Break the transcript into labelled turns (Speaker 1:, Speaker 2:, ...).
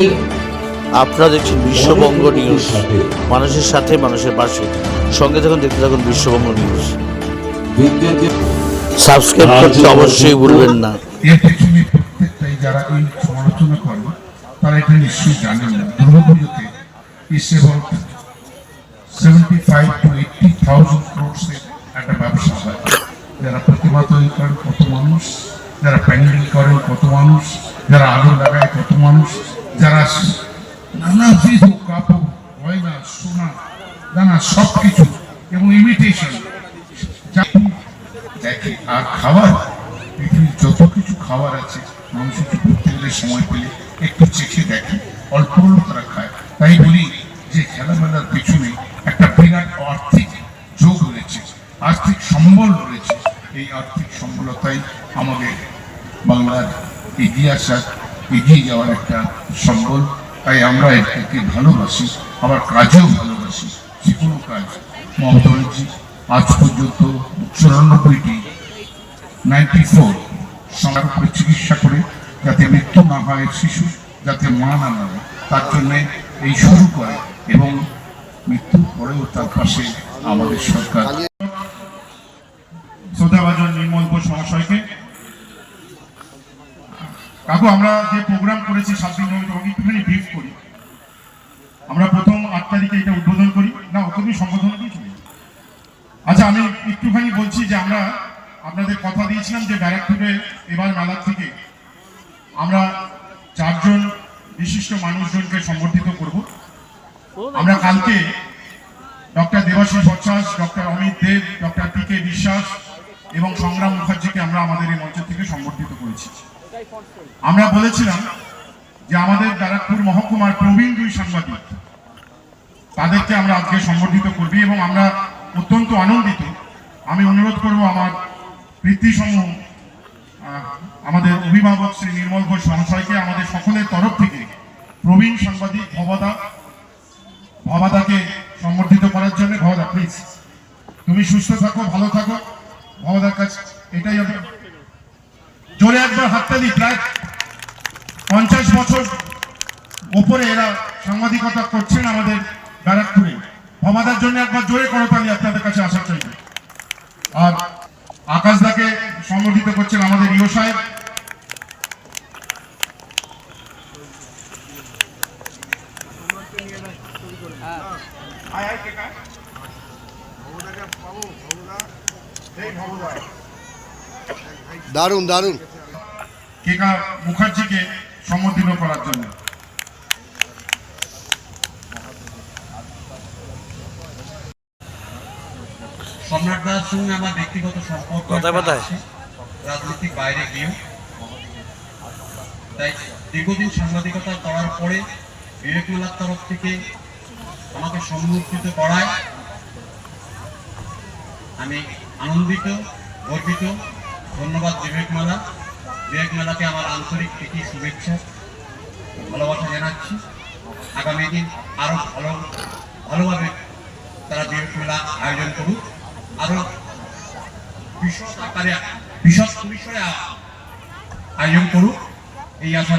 Speaker 1: আপনারা দেখছেন বিশ্ববঙ্গ নিউজ। মানুষের সাথে মানুষের পাশে। সঙ্গে থাকুন দেখতে থাকুন বিশ্ববঙ্গ নিউজ। সাবস্ক্রাইব করতে অবশ্যই ভুলবেন না।
Speaker 2: এর পেছনে প্রত্যেকটাই যারা এই সমালোচনা করে তারা এটা নিশ্চয়ই জানেন না। দুর্গাপুজোতে is about seventy five to eighty thousand ক্রোডসের একটা ব্যবসা হয়। যারা প্রতিমা তৈরি করেন কত মানুষ যারা প্যান্ডেল করেন কত মানুষ যারা আলো লাগায় কত মানুষ যারা নানাবিধ কাপড়, গয়না, সোনা নানা সব কিছু এবং ইমিটেশন দেখে আর খাবার পৃথিবীর যত কিছু খাবার আছে, মানুষ একটু সময় পেলে একটু চেখে দেখে, অল্প হলেও তারা খায়। তাই বলি যে খেলামেলার পেছনে একটা বিরাট আর্থিক যোগ রয়েছে, আর্থিক সম্বল রয়েছে। এই আর্থিক সম্বলতাই আমাদের বাংলার এগিয়ে আসার এগিয়ে যাওয়ার একটা সম্বল। তাই আমরা এটাকে ভালোবাসি আবার কাজেও ভালোবাসি, যে কোনো কাজ। মমতা ব্যানার্জি আজ পর্যন্ত চুরানব্বইটি নাইনটি ফোর সবার উপরে চিকিৎসা করে যাতে মৃত্যু না হয় শিশু, যাতে মা না হয় তার জন্য এই শুরু করে এবং মৃত্যুর পরেও তার পাশে আমাদের সরকার। শ্রদ্ধাভাজন নির্মল ঘোষ মহাশয়কে কাকু, আমরা যে প্রোগ্রাম করেছি সাত দিন ধরে, তোমাকে একটুখানি ব্রিফ করি। আমরা প্রথম আট তারিখে এটা উদ্বোধন করি। না ওখানে সম্বোধন দিয়ে আচ্ছা আমি একটুখানি বলছি যে আমরা আপনাদের কথা দিয়েছিলাম যে ব্যারাকপুরে এবার মেলার থেকে আমরা চারজন বিশিষ্ট মানুষজনকে সম্বর্ধিত করব। আমরা কালকে doctor Debashish Bhattas doctor Amit Deb, doctor P K Biswas এবং সংগ্রাম মুখার্জিকে আমরা আমাদের এই মঞ্চ থেকে সম্বর্ধিত করেছি। আমরা বলেছিলাম যে আমাদের ব্যারাকপুর মহকুমার প্রবীণ দুই সাংবাদিক তাদেরকে আমরা আজকে সম্বর্ধিত করবি এবং আমরা অত্যন্ত আনন্দিত। আমি অনুরোধ করব আমার আহ, আমাদের অভিভাবক শ্রী নির্মল ঘোষ মহাশয়কে আমাদের সকলের তরফ থেকে প্রবীণ সাংবাদিক ভবাদা ভবাদাকে সম্বর্ধিত করার জন্য। ভবাদা প্লিজ তুমি সুস্থ থাকো ভালো থাকো। ভবাদার কাছে এটাই জোরে একবার হাততালি প্রায় পঞ্চাশ বছর ওপরে এরা সাংবাদিকতা করছেন আমাদের ব্যারাকপুরে ভবাদার জন্য একবার জোরে করতালি আপনাদের কাছে আসার চাইবে আর আকাশদাকে সম্বোধিত করছেন আমাদের ইও সাহেব আয়, আয়, কে কায়? এই ভবদা।
Speaker 3: দারুণ দারুণ।
Speaker 2: কেকা মুখার্জিকে সম্বোধিত করার জন্য।
Speaker 4: সম্রাট দাস সঙ্গে আমার ব্যক্তিগত সম্পর্ক
Speaker 1: কথায় কথায়।
Speaker 4: আছে, রাজনৈতিক বাইরে গিয়েও তাই দীর্ঘদিন সাংবাদিকতা করার পরে বিবেক মেলার তরফ থেকে আমাকে সম্মুখিত করায় আমি আনন্দিত গর্বিত ধন্যবাদ বিবেক মেলা বিবেক মেলাকে আমার আন্তরিক প্রীতি, শুভেচ্ছা, ভালোবাসা জানাচ্ছি। আগামী দিন আরও ভালো, ভালোভাবে তারা বিবেক মেলা আয়োজন করুক। আরও বিশদ আকারে বিশদ পরিসরে আয়োজন করুক। এই আশা